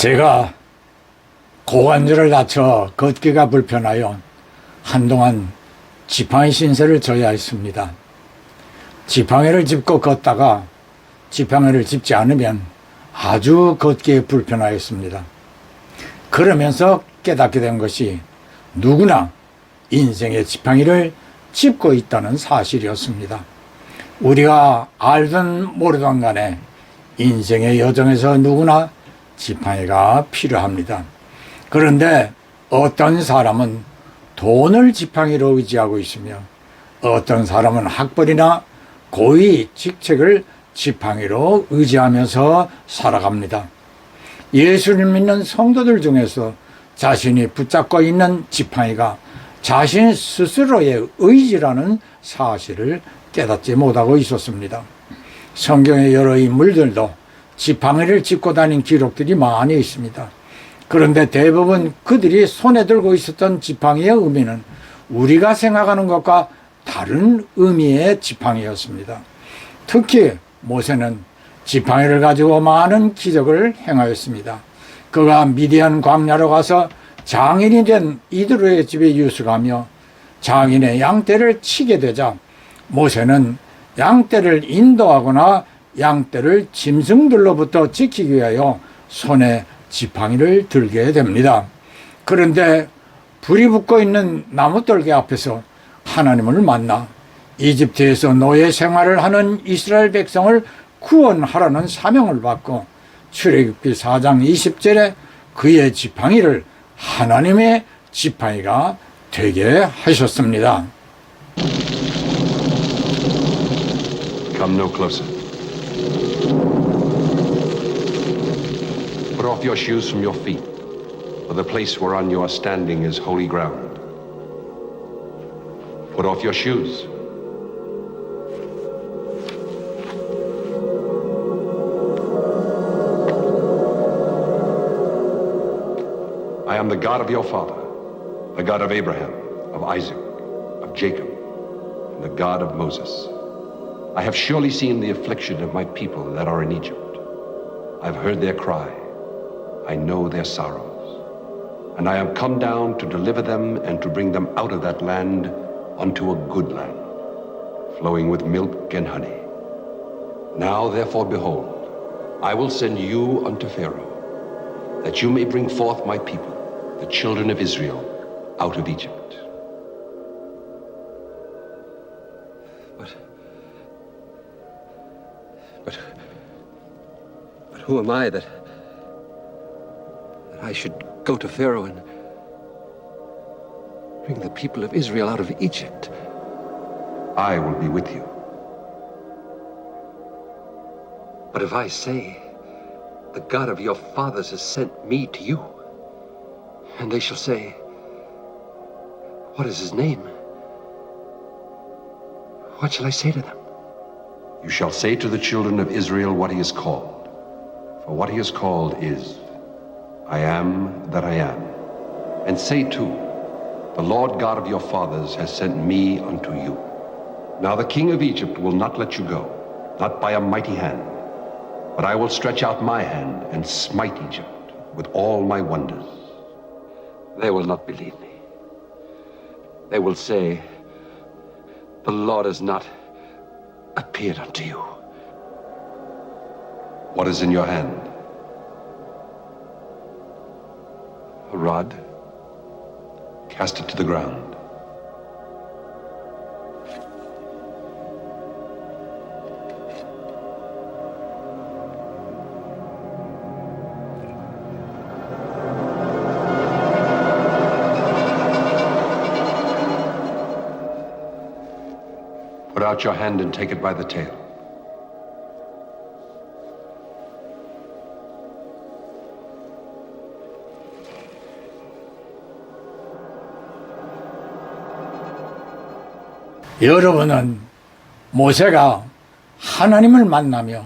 제가 고관절을 다쳐 걷기가 불편하여 한동안 지팡이 신세를 져야 했습니다. 지팡이를 짚고 걷다가 지팡이를 짚지 않으면 아주 걷기에 불편하였습니다. 그러면서 깨닫게 된 것이 누구나 인생의 지팡이를 짚고 있다는 사실이었습니다. 우리가 알든 모르든 간에 인생의 여정에서 누구나 지팡이가 필요합니다. 그런데 어떤 사람은 돈을 지팡이로 의지하고 있으며 어떤 사람은 학벌이나 고위 직책을 지팡이로 의지하면서 살아갑니다. 예수를 믿는 성도들 중에서 자신이 붙잡고 있는 지팡이가 자신 스스로의 의지라는 사실을 깨닫지 못하고 있었습니다. 성경의 여러 인물들도 지팡이를 짚고 다닌 기록들이 많이 있습니다. 그런데 대부분 그들이 손에 들고 있었던 지팡이의 의미는 우리가 생각하는 것과 다른 의미의 지팡이였습니다. 특히 모세는 지팡이를 가지고 많은 기적을 행하였습니다. 그가 미디안 광야로 가서 장인이 된 이드로의 집에 유숙하며 장인의 양떼를 치게 되자 모세는 양떼를 인도하거나 양떼를 짐승들로부터 지키기 위하여 손에 지팡이를 들게 됩니다. 그런데 불이 붙고 있는 나무떨기 앞에서 하나님을 만나 이집트에서 노예 생활을 하는 이스라엘 백성을 구원하라는 사명을 받고 출애굽기 4장 20절에 그의 지팡이를 하나님의 지팡이가 되게 하셨습니다. Come no closer. Off your shoes from your feet, for the place whereon you are standing is holy ground. Put off your shoes. I am the God of your father, the God of Abraham, of Isaac, of Jacob, and the God of Moses. I have surely seen the affliction of my people that are in Egypt. I've heard their cry. I know their sorrows. And I am come down to deliver them and to bring them out of that land unto a good land, flowing with milk and honey. Now, therefore, behold, I will send you unto Pharaoh, that you may bring forth my people, the children of Israel, out of Egypt. But, but, but who am I that I should go to Pharaoh and bring the people of Israel out of Egypt? I will be with you. But if I say, the God of your fathers has sent me to you, and they shall say, What is his name? What shall I say to them? You shall say to the children of Israel what he is called. For what he is called is, I am that I am. And say too, the Lord God of your fathers has sent me unto you. Now the king of Egypt will not let you go, not by a mighty hand, but I will stretch out my hand and smite Egypt with all my wonders. They will not believe me. They will say, The Lord has not appeared unto you. What is in your hand? Rod, Cast it to the ground. Put out your hand and take it by the tail. 여러분은 모세가 하나님을 만나며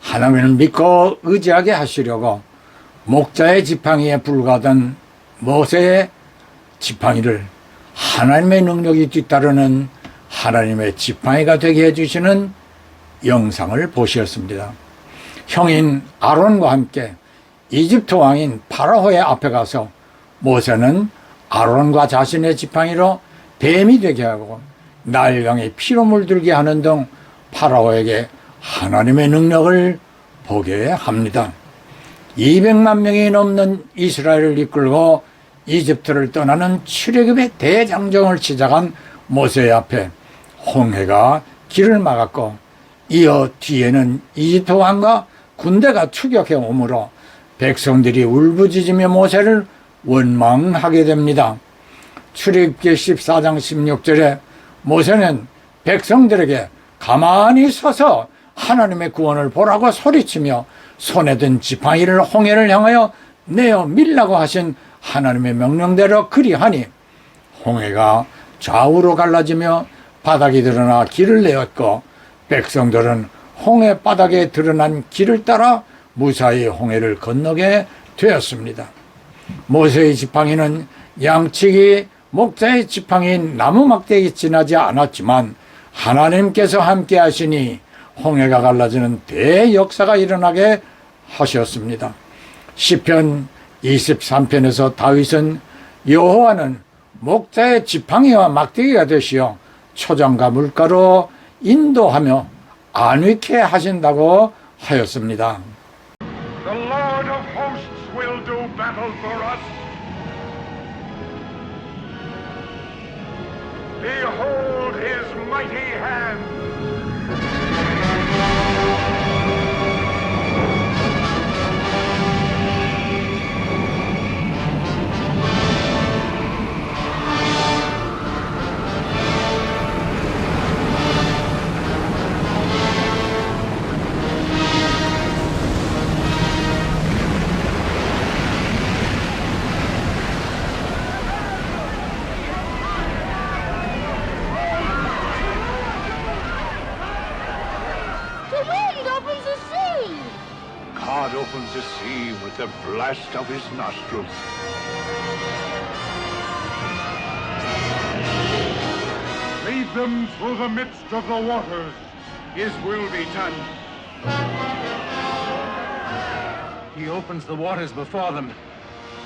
하나님을 믿고 의지하게 하시려고 목자의 지팡이에 불과던 모세의 지팡이를 하나님의 능력이 뒤따르는 하나님의 지팡이가 되게 해주시는 영상을 보셨습니다. 형인 아론과 함께 이집트 왕인 파라호의 앞에 가서 모세는 아론과 자신의 지팡이로 뱀이 되게 하고 날강에 피로 물들게 하는 등 파라오에게 하나님의 능력을 보게 합니다. 200만 명이 넘는 이스라엘을 이끌고 이집트를 떠나는 출애굽의 대장정을 시작한 모세 앞에 홍해가 길을 막았고 이어 뒤에는 이집트 왕과 군대가 추격해 오므로 백성들이 울부짖으며 모세를 원망하게 됩니다. 출애굽기 14장 16절에 모세는 백성들에게 가만히 서서 하나님의 구원을 보라고 소리치며 손에 든 지팡이를 홍해를 향하여 내어 밀라고 하신 하나님의 명령대로 그리하니 홍해가 좌우로 갈라지며 바닥이 드러나 길을 내었고 백성들은 홍해 바닥에 드러난 길을 따라 무사히 홍해를 건너게 되었습니다. 모세의 지팡이는 양측이 목자의 지팡이인 나무 막대기 지나지 않았지만 하나님께서 함께 하시니 홍해가 갈라지는 대역사가 일어나게 하셨습니다. 시편 23편에서 다윗은 여호와는 목자의 지팡이와 막대기가 되시어 초장과 물가로 인도하며 안위케 하신다고 하였습니다. Mighty hand. Blast of his nostrils. Lead them through the midst of the waters. His will be done. He opens the waters before them,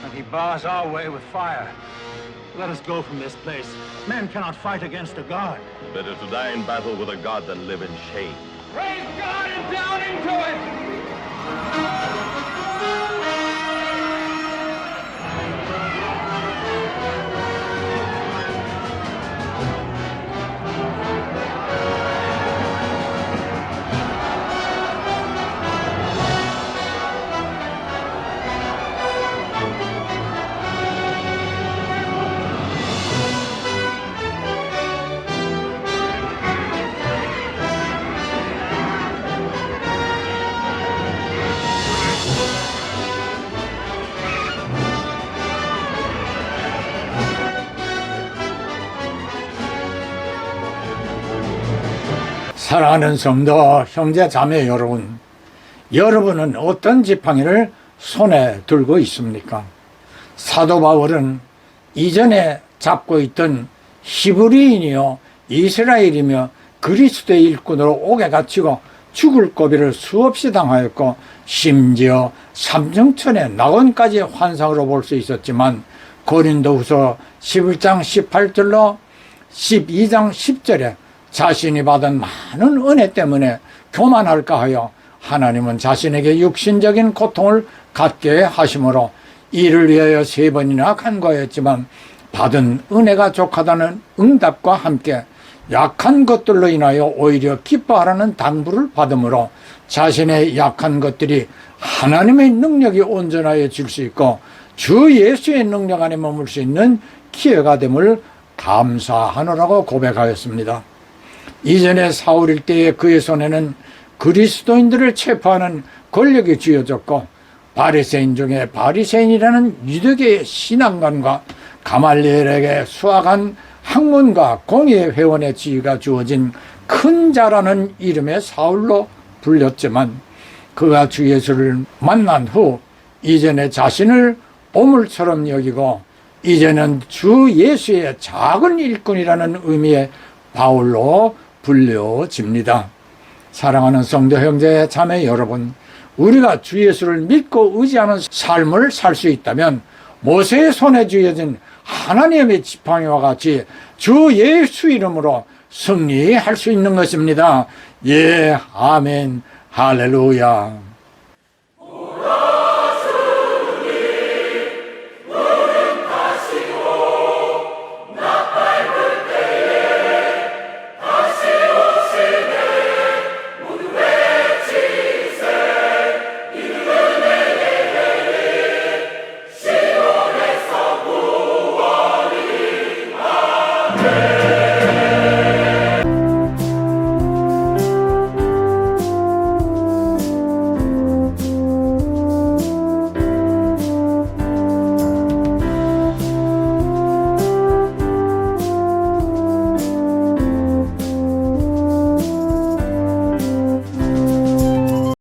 and he bars our way with fire. Let us go from this place. Men cannot fight against a god. Better to die in battle with a god than live in shame. Praise God and down into it! 사랑하는 성도 형제 자매 여러분, 여러분은 어떤 지팡이를 손에 들고 있습니까? 사도 바울은 이전에 잡고 있던 히브리인이요 이스라엘이며 그리스도의 일꾼으로 옥에 갇히고 죽을 고비를 수없이 당하였고 심지어 삼정천의 낙원까지 환상으로 볼 수 있었지만 고린도후서 11장 18절로 12장 10절에 자신이 받은 많은 은혜 때문에 교만할까 하여 하나님은 자신에게 육신적인 고통을 갖게 하심으로 이를 위하여 세 번이나 간과했지만 받은 은혜가 족하다는 응답과 함께 약한 것들로 인하여 오히려 기뻐하라는 당부를 받으므로 자신의 약한 것들이 하나님의 능력이 온전하여 질 수 있고 주 예수의 능력 안에 머물 수 있는 기회가 됨을 감사하노라고 고백하였습니다. 이전에 사울일 때에 그의 손에는 그리스도인들을 체포하는 권력이 쥐어졌고 바리새인 중에 바리새인이라는 유대계의 신앙관과 가말리엘에게 수학한 학문과 공예 회원의 지위가 주어진 큰 자라는 이름의 사울로 불렸지만 그가 주 예수를 만난 후 이전에 자신을 보물처럼 여기고 이제는 주 예수의 작은 일꾼이라는 의미의 바울로 불려집니다. 사랑하는 성도 형제 자매 여러분, 우리가 주 예수를 믿고 의지하는 삶을 살 수 있다면 모세의 손에 쥐어진 하나님의 지팡이와 같이 주 예수 이름으로 승리할 수 있는 것입니다. 예, 아멘, 할렐루야.